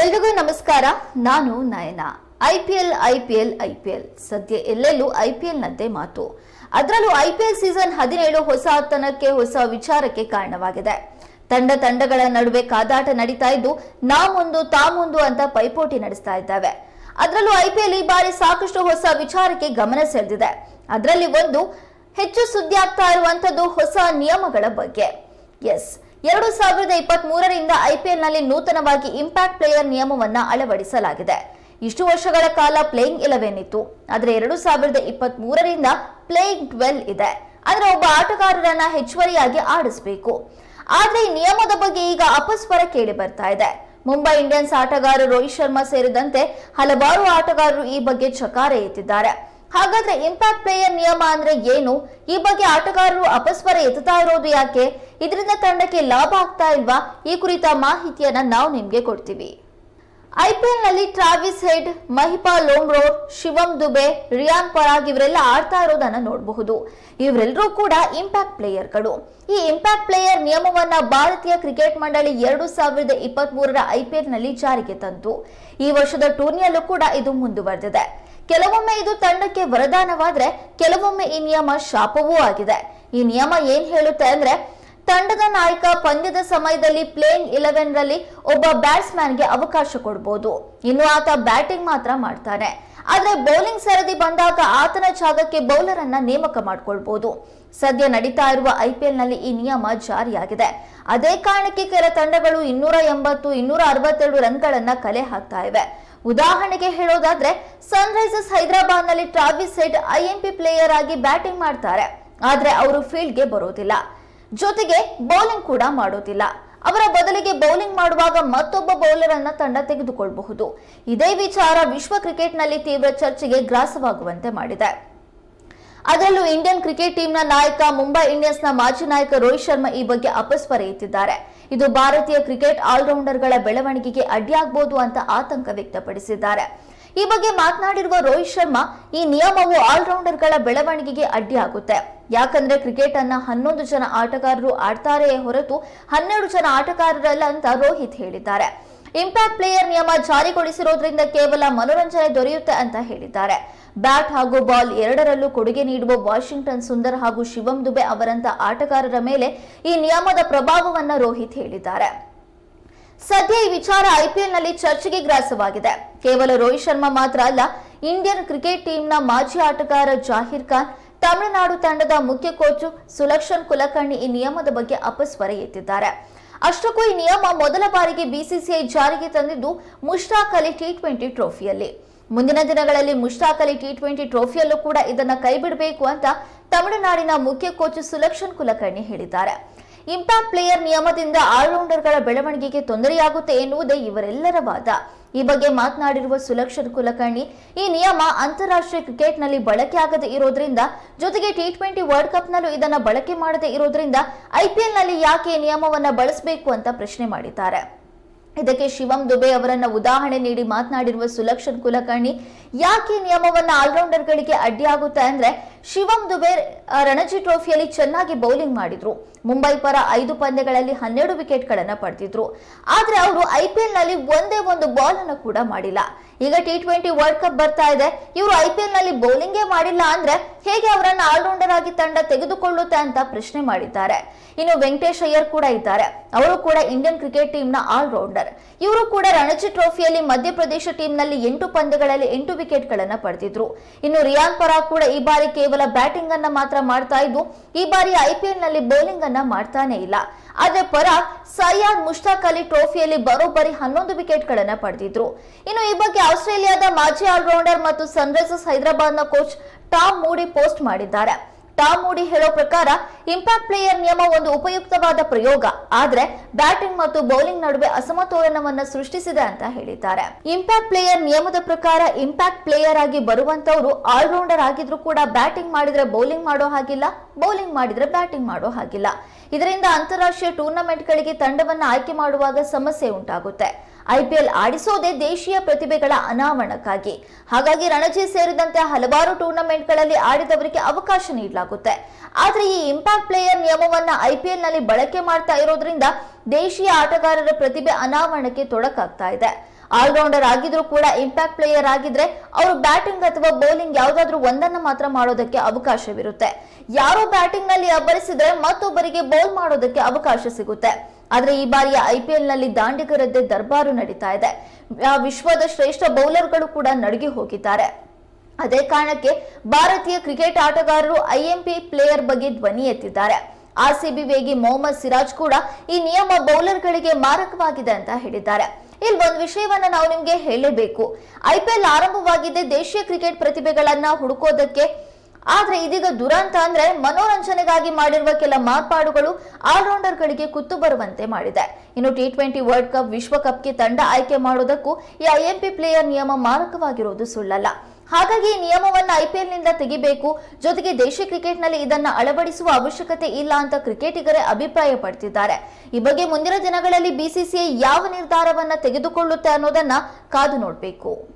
ಎಲ್ರಿಗೂ ನಮಸ್ಕಾರ. ನಾನು ನಯನ. ಐ ಪಿ ಎಲ್ ಸದ್ಯ ಎಲ್ಲೆಲ್ಲೂ ಐಪಿಎಲ್ ನದ್ದೇ ಮಾತು. ಅದರಲ್ಲೂ ಐಪಿಎಲ್ ಸೀಸನ್ ಹದಿನೇಳು ಹೊಸ ತನಕ್ಕೆ ಹೊಸ ವಿಚಾರಕ್ಕೆ ಕಾರಣವಾಗಿದೆ. ತಂಡ ತಂಡಗಳ ನಡುವೆ ಕಾದಾಟ ನಡೀತಾ ಇದ್ದು ನಾ ಮುಂದು ತಾ ಮುಂದು ಅಂತ ಪೈಪೋಟಿ ನಡೆಸ್ತಾ ಇದ್ದಾವೆ. ಅದರಲ್ಲೂ ಐಪಿಎಲ್ ಈ ಬಾರಿ ಸಾಕಷ್ಟು ಹೊಸ ವಿಚಾರಕ್ಕೆ ಗಮನ ಸೆಳೆದಿದೆ. ಅದರಲ್ಲಿ ಒಂದು, ಹೆಚ್ಚು ಸುದ್ದಿ ಆಗ್ತಾ ಇರುವಂತದ್ದು ಹೊಸ ನಿಯಮಗಳ ಬಗ್ಗೆ. ಎಸ್ ಎರಡು ಸಾವಿರದ ಇಪ್ಪತ್ತ್ ಮೂರರಿಂದ ಐಪಿಎಲ್ನಲ್ಲಿ ನೂತನವಾಗಿ ಇಂಪ್ಯಾಕ್ಟ್ ಪ್ಲೇಯರ್ ನಿಯಮವನ್ನ ಅಳವಡಿಸಲಾಗಿದೆ. ಇಷ್ಟು ವರ್ಷಗಳ ಕಾಲ ಪ್ಲೇಯಿಂಗ್ ಇಲೆವೆನ್ ಇತ್ತು ಆದರೆ ಎರಡು ಸಾವಿರದ ಇಪ್ಪತ್ತ್ ಮೂರರಿಂದ ಪ್ಲೇಯಿಂಗ್ ಟ್ವೆಲ್ ಇದೆ. ಆದರೆ ಒಬ್ಬ ಆಟಗಾರರನ್ನ ಹೆಚ್ಚುವರಿಯಾಗಿ ಆಡಿಸಬೇಕು. ಆದರೆ ಈ ನಿಯಮದ ಬಗ್ಗೆ ಈಗ ಅಪಸ್ವರ ಕೇಳಿ ಬರ್ತಾ ಇದೆ. ಮುಂಬೈ ಇಂಡಿಯನ್ಸ್ ಆಟಗಾರ ರೋಹಿತ್ ಶರ್ಮಾ ಸೇರಿದಂತೆ ಹಲವಾರು ಆಟಗಾರರು ಈ ಬಗ್ಗೆ ಚಕಾರ ಎತ್ತಿದ್ದಾರೆ. ಹಾಗಾದ್ರೆ ಇಂಪ್ಯಾಕ್ಟ್ ಪ್ಲೇಯರ್ ನಿಯಮ ಅಂದ್ರೆ ಏನು? ಈ ಬಗ್ಗೆ ಆಟಗಾರರು ಅಪಸ್ವರ ಎತ್ತುತ್ತಾ ಇರೋದು ಯಾಕೆ? ಇದರಿಂದ ತಂಡಕ್ಕೆ ಲಾಭ ಆಗ್ತಾ ಇಲ್ವಾ? ಈ ಕುರಿತ ಮಾಹಿತಿಯನ್ನ ನಾವು ನಿಮ್ಗೆ ಕೊಡ್ತೀವಿ. ಐಪಿಎಲ್ನಲ್ಲಿ ಟ್ರಾವಿಸ್ ಹೆಡ್, ಮಹಿಪಾ ಲೋಮ್ರೋ, ಶಿವಂ ದುಬೆ, ರಿಯಾನ್ ಪರಾಗ್ ಇವರೆಲ್ಲ ಆಡ್ತಾ ಇರೋದನ್ನ ನೋಡಬಹುದು. ಇವರೆಲ್ಲರೂ ಕೂಡ ಇಂಪ್ಯಾಕ್ಟ್ ಪ್ಲೇಯರ್ಗಳು ಈ ಇಂಪ್ಯಾಕ್ಟ್ ಪ್ಲೇಯರ್ ನಿಯಮವನ್ನ ಭಾರತೀಯ ಕ್ರಿಕೆಟ್ ಮಂಡಳಿ ಎರಡು ಸಾವಿರದ ಇಪ್ಪತ್ತ್ ಮೂರರ ಐಪಿಎಲ್ನಲ್ಲಿ ಜಾರಿಗೆ ತಂತು ಈ ವರ್ಷದ ಟೂರ್ನಿಯಲ್ಲೂ ಕೂಡ ಇದು ಮುಂದುವರೆದಿದೆ. ಕೆಲವೊಮ್ಮೆ ಇದು ತಂಡಕ್ಕೆ ವರದಾನವಾದ್ರೆ ಕೆಲವೊಮ್ಮೆ ಈ ನಿಯಮ ಶಾಪವೂ ಆಗಿದೆ. ಈ ನಿಯಮ ಏನ್ ಹೇಳುತ್ತೆ ಅಂದ್ರೆ, ತಂಡದ ನಾಯಕ ಪಂದ್ಯದ ಸಮಯದಲ್ಲಿ ಪ್ಲೇಯಿಂಗ್ ಇಲೆವೆನ್ ರಲ್ಲಿ ಒಬ್ಬ ಬ್ಯಾಟ್ಸ್ಮನ್ಗೆ ಅವಕಾಶ ಕೊಡಬಹುದು ಇನ್ನು ಆತ ಬ್ಯಾಟಿಂಗ್ ಮಾತ್ರ ಮಾಡ್ತಾನೆ. ಆದ್ರೆ ಬೌಲಿಂಗ್ ಸರದಿ ಬಂದಾಗ ಆತನ ಜಾಗಕ್ಕೆ ಬೌಲರ್ ಅನ್ನ ನೇಮಕ ಮಾಡ್ಕೊಳ್ಬಹುದು ಸದ್ಯ ನಡೀತಾ ಇರುವ ಐಪಿಎಲ್ನಲ್ಲಿ ಈ ನಿಯಮ ಜಾರಿಯಾಗಿದೆ. ಅದೇ ಕಾರಣಕ್ಕೆ ಕೆಲ ತಂಡಗಳು ಇನ್ನೂರ ಎಂಬತ್ತು, ಇನ್ನೂರ ಅರವತ್ತೆರಡು ರನ್ಗಳನ್ನ ಕಲೆ ಹಾಕ್ತಾ ಇವೆ. ಉದಾಹರಣೆಗೆ ಹೇಳೋದಾದ್ರೆ ಸನ್ರೈಸರ್ಸ್ ಹೈದರಾಬಾದ್ನಲ್ಲಿ ಟ್ರಾವಿಸ್ ಹೆಡ್ ಐಎಂಪಿ ಪ್ಲೇಯರ್ ಆಗಿ ಬ್ಯಾಟಿಂಗ್ ಮಾಡ್ತಾರೆ. ಆದ್ರೆ ಅವರು ಫೀಲ್ಡ್ಗೆ ಬರೋದಿಲ್ಲ. ಜೊತೆಗೆ ಬೌಲಿಂಗ್ ಕೂಡ ಮಾಡೋದಿಲ್ಲ. ಅವರ ಬದಲಿಗೆ ಬೌಲಿಂಗ್ ಮಾಡುವಾಗ ಮತ್ತೊಬ್ಬ ಬೌಲರ್ ಅನ್ನ ತಂಡ ತೆಗೆದುಕೊಳ್ಳಬಹುದು ಇದೇ ವಿಚಾರ ವಿಶ್ವ ಕ್ರಿಕೆಟ್ನಲ್ಲಿ ತೀವ್ರ ಚರ್ಚೆಗೆ ಗ್ರಾಸವಾಗುವಂತೆ ಮಾಡಿದೆ. ಅದರಲ್ಲೂ ಇಂಡಿಯನ್ ಕ್ರಿಕೆಟ್ ಟೀಮ್ನ ನಾಯಕ ಮುಂಬೈ ಇಂಡಿಯನ್ಸ್ನ ಮಾಜಿ ನಾಯಕ ರೋಹಿತ್ ಶರ್ಮಾ ಈ ಬಗ್ಗೆ ಅಪಸ್ವರ ಇದು ಭಾರತೀಯ ಕ್ರಿಕೆಟ್ ಆಲ್ರೌಂಡರ್ಗಳ ಬೆಳವಣಿಗೆಗೆ ಅಡ್ಡಿಯಾಗಬಹುದು ಅಂತ ಆತಂಕ ವ್ಯಕ್ತಪಡಿಸಿದ್ದಾರೆ. ಈ ಬಗ್ಗೆ ಮಾತನಾಡಿರುವ ರೋಹಿತ್ ಶರ್ಮಾ, ಈ ನಿಯಮವು ಆಲ್ರೌಂಡರ್ಗಳ ಬೆಳವಣಿಗೆಗೆ ಅಡ್ಡಿಯಾಗುತ್ತೆ. ಯಾಕಂದ್ರೆ ಕ್ರಿಕೆಟ್ ಅನ್ನ ಹನ್ನೊಂದು ಜನ ಆಟಗಾರರು ಆಡ್ತಾರೆಯೇ ಹೊರತು ಹನ್ನೆರಡು ಜನ ಆಟಗಾರರಲ್ಲ ಅಂತ ರೋಹಿತ್ ಹೇಳಿದ್ದಾರೆ. ಇಂಪ್ಯಾಕ್ಟ್ ಪ್ಲೇಯರ್ ನಿಯಮ ಜಾರಿಗೊಳಿಸಿರೋದ್ರಿಂದ ಕೇವಲ ಮನೋರಂಜನೆ ದೊರೆಯುತ್ತೆ ಅಂತ ಹೇಳಿದ್ದಾರೆ. ಬ್ಯಾಟ್ ಹಾಗೂ ಬಾಲ್ ಎರಡರಲ್ಲೂ ಕೊಡುಗೆ ನೀಡುವ ವಾಷಿಂಗ್ಟನ್ ಸುಂದರ್ ಹಾಗೂ ಶಿವಂ ದುಬೆ ಅವರಂತ ಆಟಗಾರರ ಮೇಲೆ ಈ ನಿಯಮದ ಪ್ರಭಾವವನ್ನ ರೋಹಿತ್ ಹೇಳಿದ್ದಾರೆ. ಸದ್ಯ ಈ ವಿಚಾರ ಐಪಿಎಲ್ನಲ್ಲಿ ಚರ್ಚೆಗೆ ಗ್ರಾಸವಾಗಿದೆ. ಕೇವಲ ರೋಹಿತ್ ಶರ್ಮಾ ಮಾತ್ರ ಅಲ್ಲ ಇಂಡಿಯನ್ ಕ್ರಿಕೆಟ್ ಟೀಮ್ನ ಮಾಜಿ ಆಟಗಾರ ಜಾಹಿರ್ ಖಾನ್, ತಮಿಳುನಾಡು ತಂಡದ ಮುಖ್ಯ ಕೋಚ್ ಸುಲಕ್ಷಣ್ ಕುಲಕರ್ಣಿ ಈ ನಿಯಮದ ಬಗ್ಗೆ ಅಪಸ್ವರ ಎತ್ತಿದ್ದಾರೆ. ಅಷ್ಟಕ್ಕೂ ಈ ನಿಯಮ ಮೊದಲ ಬಾರಿಗೆ ಬಿಸಿಸಿಐ ಜಾರಿಗೆ ತಂದಿದ್ದು ಮುಷ್ಟಾಕ್ ಅಲಿ ಟಿ ಟ್ವೆಂಟಿ ಟ್ರೋಫಿಯಲ್ಲಿ ಮುಂದಿನ ದಿನಗಳಲ್ಲಿ ಮುಷ್ತಾಕ್ ಅಲಿ ಟಿ ಟ್ವೆಂಟಿ ಟ್ರೋಫಿಯಲ್ಲೂ ಕೂಡ ಇದನ್ನ ಕೈಬಿಡಬೇಕು ಅಂತ ತಮಿಳುನಾಡಿನ ಮುಖ್ಯ ಕೋಚ್ ಸುಲಕ್ಷಣ್ ಕುಲಕರ್ಣಿ ಹೇಳಿದ್ದಾರೆ. ಇಂಪ್ಯಾಕ್ಟ್ ಪ್ಲೇಯರ್ ನಿಯಮದಿಂದ ಆಲ್ರೌಂಡರ್ಗಳ ಬೆಳವಣಿಗೆಗೆ ತೊಂದರೆಯಾಗುತ್ತೆ ಎನ್ನುವುದೇ ಇವರೆಲ್ಲರ ವಾದ. ಈ ಬಗ್ಗೆ ಮಾತನಾಡಿರುವ ಸುಲಕ್ಷಣ್ ಕುಲಕರ್ಣಿ, ಈ ನಿಯಮ ಅಂತಾರಾಷ್ಟ್ರೀಯ ಕ್ರಿಕೆಟ್ನಲ್ಲಿ ಬಳಕೆ ಆಗದೆ ಇರೋದ್ರಿಂದ, ಜೊತೆಗೆ ಟಿ ಟ್ವೆಂಟಿ ವರ್ಲ್ಡ್ ಕಪ್ನಲ್ಲೂ ಇದನ್ನು ಬಳಕೆ ಮಾಡದೆ ಇರೋದ್ರಿಂದ ಐಪಿಎಲ್ನಲ್ಲಿ ಯಾಕೆ ಈ ನಿಯಮವನ್ನು ಬಳಸಬೇಕು ಅಂತ ಪ್ರಶ್ನೆ ಮಾಡಿದ್ದಾರೆ. ಇದಕ್ಕೆ ಶಿವಂ ದುಬೆ ಅವರನ್ನ ಉದಾಹರಣೆ ನೀಡಿ ಮಾತನಾಡಿರುವ ಸುಲಕ್ಷಣ್ ಕುಲಕರ್ಣಿ, ಯಾಕೆ ನಿಯಮವನ್ನು ಆಲ್ರೌಂಡರ್ಗಳಿಗೆ ಅಡ್ಡಿಯಾಗುತ್ತೆ ಅಂದ್ರೆ ಶಿವಂ ದುಬೆ ರಣಜಿ ಟ್ರೋಫಿಯಲ್ಲಿ ಚೆನ್ನಾಗಿ ಬೌಲಿಂಗ್ ಮಾಡಿದ್ರು. ಮುಂಬೈ ಪರ ಐದು ಪಂದ್ಯಗಳಲ್ಲಿ ಹನ್ನೆರಡು ವಿಕೆಟ್ಗಳನ್ನ ಪಡೆದಿದ್ರು ಆದ್ರೆ ಅವರು ಐಪಿಎಲ್ನಲ್ಲಿ ಒಂದೇ ಒಂದು ಬಾಲ್ ಅನ್ನು ಕೂಡ ಮಾಡಿಲ್ಲ. ಈಗ ಟಿ ಟ್ವೆಂಟಿ ವರ್ಲ್ಡ್ ಕಪ್ ಬರ್ತಾ ಇದೆ. ಇವರು ಐಪಿಎಲ್ನಲ್ಲಿ ಬೌಲಿಂಗೇ ಮಾಡಿಲ್ಲ ಅಂದ್ರೆ ಹೇಗೆ ಅವರನ್ನ ಆಲ್ರೌಂಡರ್ ಆಗಿ ತಂಡ ತೆಗೆದುಕೊಳ್ಳುತ್ತೆ ಅಂತ ಪ್ರಶ್ನೆ ಮಾಡಿದ್ದಾರೆ. ಇನ್ನು ವೆಂಕಟೇಶ್ ಅಯ್ಯರ್ ಕೂಡ ಇದ್ದಾರೆ. ಅವರು ಕೂಡ ಇಂಡಿಯನ್ ಕ್ರಿಕೆಟ್ ಟೀಮ್ನ ಆಲ್ರೌಂಡರ್. ಇವರು ಕೂಡ ರಣಜಿ ಟ್ರೋಫಿಯಲ್ಲಿ ಮಧ್ಯಪ್ರದೇಶ ಟೀಮ್ನಲ್ಲಿ ಎಂಟು ಪಂದ್ಯಗಳಲ್ಲಿ ಎಂಟು ವಿಕೆಟ್ಗಳನ್ನ ಪಡೆದಿದ್ರು ಇನ್ನು ರಿಯಾನ್ ಪರಾಗ್ ಕೂಡ ಈ ಬಾರಿ ಬ್ಯಾಟಿಂಗ್ ಅನ್ನ ಮಾತ್ರ ಮಾಡ್ತಾ ಇದ್ದು, ಈ ಬಾರಿ ಐಪಿಎಲ್ನಲ್ಲಿ ಬೌಲಿಂಗ್ ಅನ್ನ ಮಾಡ್ತಾನೆ ಇಲ್ಲ. ಆದ್ರೆ ಪರಾಗ್ ಸಯ್ಯಾದ್ ಮುಷ್ತಾಕ್ ಅಲಿ ಟ್ರೋಫಿಯಲ್ಲಿ ಬರೋಬ್ಬರಿ ಹನ್ನೊಂದು ವಿಕೆಟ್ಗಳನ್ನ ಪಡೆದಿದ್ರು. ಇನ್ನು ಈ ಬಗ್ಗೆ ಆಸ್ಟ್ರೇಲಿಯಾದ ಮಾಜಿ ಆಲ್ರೌಂಡರ್ ಮತ್ತು ಸನ್ರೈಸರ್ಸ್ ಹೈದರಾಬಾದ್ನ ಕೋಚ್ ಟಾಮ್ ಮೂಡಿ ಪೋಸ್ಟ್ ಮಾಡಿದ್ದಾರೆ. ಟಾಮ್ ಮೂಡಿ ಹೇಳೋ ಪ್ರಕಾರ ಇಂಪ್ಯಾಕ್ಟ್ ಪ್ಲೇಯರ್ ನಿಯಮ ಒಂದು ಉಪಯುಕ್ತವಾದ ಪ್ರಯೋಗ. ಆದ್ರೆ ಬ್ಯಾಟಿಂಗ್ ಮತ್ತು ಬೌಲಿಂಗ್ ನಡುವೆ ಅಸಮತೋಲನವನ್ನ ಸೃಷ್ಟಿಸಿದೆ ಅಂತ ಹೇಳಿದ್ದಾರೆ. ಇಂಪ್ಯಾಕ್ಟ್ ಪ್ಲೇಯರ್ ನಿಯಮದ ಪ್ರಕಾರ ಇಂಪ್ಯಾಕ್ಟ್ ಪ್ಲೇಯರ್ ಆಗಿ ಬರುವಂತವರು ಆಲ್ರೌಂಡರ್ ಆಗಿದ್ರು ಕೂಡ ಬ್ಯಾಟಿಂಗ್ ಮಾಡಿದ್ರೆ ಬೌಲಿಂಗ್ ಮಾಡೋ ಹಾಗಿಲ್ಲ, ಬೌಲಿಂಗ್ ಮಾಡಿದ್ರೆ ಬ್ಯಾಟಿಂಗ್ ಮಾಡೋ ಹಾಗಿಲ್ಲ. ಇದರಿಂದ ಅಂತಾರಾಷ್ಟ್ರೀಯ ಟೂರ್ನಮೆಂಟ್ಗಳಿಗೆ ತಂಡವನ್ನು ಆಯ್ಕೆ ಮಾಡುವಾಗ ಸಮಸ್ಯೆ ಉಂಟಾಗುತ್ತೆ. ಐಪಿಎಲ್ ಆಡಿಸೋದೇ ದೇಶೀಯ ಪ್ರತಿಭೆಗಳ ಅನಾವರಣಕ್ಕಾಗಿ. ಹಾಗಾಗಿ ರಣಜಿ ಸೇರಿದಂತೆ ಹಲವಾರು ಟೂರ್ನಮೆಂಟ್ಗಳಲ್ಲಿ ಆಡಿದವರಿಗೆ ಅವಕಾಶ ನೀಡಲಾಗುತ್ತೆ. ಆದರೆ ಈ ಇಂಪ್ಯಾಕ್ಟ್ ಪ್ಲೇಯರ್ ನಿಯಮವನ್ನ ಐಪಿಎಲ್ನಲ್ಲಿ ಬಳಕೆ ಮಾಡ್ತಾ ಇರೋದ್ರಿಂದ ದೇಶೀಯ ಆಟಗಾರರ ಪ್ರತಿಭೆ ಅನಾವರಣಕ್ಕೆ ತೊಡಕಾಗ್ತಾ ಇದೆ. ಆಲ್ರೌಂಡರ್ ಆಗಿದ್ರು ಕೂಡ ಇಂಪ್ಯಾಕ್ಟ್ ಪ್ಲೇಯರ್ ಆಗಿದ್ರೆ ಅವರು ಬ್ಯಾಟಿಂಗ್ ಅಥವಾ ಬೌಲಿಂಗ್ ಯಾವುದಾದ್ರೂ ಒಂದನ್ನ ಮಾತ್ರ ಮಾಡೋದಕ್ಕೆ ಅವಕಾಶವಿರುತ್ತೆ. ಯಾರೋ ಬ್ಯಾಟಿಂಗ್ನಲ್ಲಿ ಅಬ್ಬರಿಸಿದ್ರೆ ಮತ್ತೊಬ್ಬರಿಗೆ ಬೌಲ್ ಮಾಡೋದಕ್ಕೆ ಅವಕಾಶ ಸಿಗುತ್ತೆ. ಆದ್ರೆ ಈ ಬಾರಿಯ ಐಪಿಎಲ್ನಲ್ಲಿ ದಾಂಡಿಗರದ್ದೇ ದರ್ಬಾರು ನಡೀತಾ ಇದೆ. ವಿಶ್ವದ ಶ್ರೇಷ್ಠ ಬೌಲರ್ಗಳು ಕೂಡ ನಡುಗಿ ಹೋಗಿದ್ದಾರೆ. ಅದೇ ಕಾರಣಕ್ಕೆ ಭಾರತೀಯ ಕ್ರಿಕೆಟ್ ಆಟಗಾರರು ಐಎಂಪಿ ಪ್ಲೇಯರ್ ಬಗ್ಗೆ ಧ್ವನಿ ಎತ್ತಿದ್ದಾರೆ. ಆರ್ಸಿಬಿ ವೇಗಿ ಮೊಹಮ್ಮದ್ ಸಿರಾಜ್ ಕೂಡ ಈ ನಿಯಮ ಬೌಲರ್ಗಳಿಗೆ ಮಾರಕವಾಗಿದೆ ಅಂತ ಹೇಳಿದ್ದಾರೆ. ಇಲ್ಲಿ ಒಂದು ವಿಷಯವನ್ನ ನಾವು ನಿಮ್ಗೆ ಹೇಳಬೇಕು. ಐಪಿಎಲ್ ಆರಂಭವಾಗಿದೆ ದೇಶೀಯ ಕ್ರಿಕೆಟ್ ಪ್ರತಿಭೆಗಳನ್ನ ಹುಡುಕೋದಕ್ಕೆ ಆದ್ರೆ ಇದೀಗ ದುರಂತ ಅಂದ್ರೆ ಮನೋರಂಜನೆಗಾಗಿ ಮಾಡಿರುವ ಕೆಲ ಮಾರ್ಪಾಡುಗಳು ಆಲ್ರೌಂಡರ್ ಗಳಿಗೆ ಕುತ್ತು ಬರುವಂತೆ ಮಾಡಿದೆ. ಇನ್ನು ಟಿ ಟ್ವೆಂಟಿ ವರ್ಲ್ಡ್ ಕಪ್ ವಿಶ್ವಕಪ್ಗೆ ತಂಡ ಆಯ್ಕೆ ಮಾಡೋದಕ್ಕೂ ಈ ಐಎಂಪಿ ಪ್ಲೇಯರ್ ನಿಯಮ ಮಾರಕವಾಗಿರೋದು ಸುಳ್ಳಲ್ಲ. ಹಾಗಾಗಿ ಈ ನಿಯಮವನ್ನು ಐಪಿಎಲ್ನಿಂದ ತೆಗಿಬೇಕು. ಜೊತೆಗೆ ದೇಶಿ ಕ್ರಿಕೆಟ್ನಲ್ಲಿ ಇದನ್ನ ಅಳವಡಿಸುವ ಅವಶ್ಯಕತೆ ಇಲ್ಲ ಅಂತ ಕ್ರಿಕೆಟಿಗರೇ ಅಭಿಪ್ರಾಯ ಪಡ್ತಿದ್ದಾರೆ ಈ ಬಗ್ಗೆ ಮುಂದಿನ ದಿನಗಳಲ್ಲಿ ಬಿಸಿಸಿಐ ಯಾವ ನಿರ್ಧಾರವನ್ನ ತೆಗೆದುಕೊಳ್ಳುತ್ತೆ ಅನ್ನೋದನ್ನ ಕಾದು ನೋಡಬೇಕು.